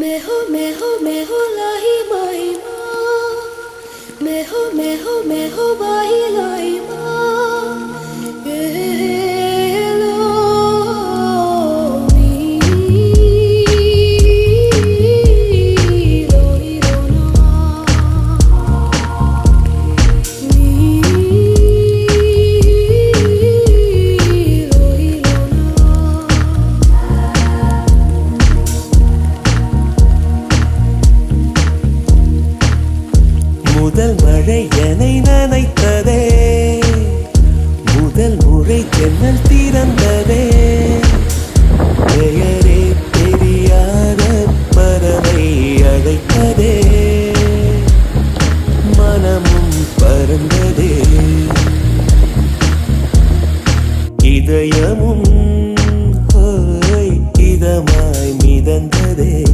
मैं हो मैं हो मैं हो लाही माही माँ मैं हो मैं हो मैं हो बाही लाई माँ முதல் மழை என்னை நனைத்ததே. முதல் முறை தென்னல் திறந்ததே. பெயரே தெரியாத பறவை அழைத்ததே. மனமும் பறந்ததே. இதயமும் இதமாய் மிதந்ததே.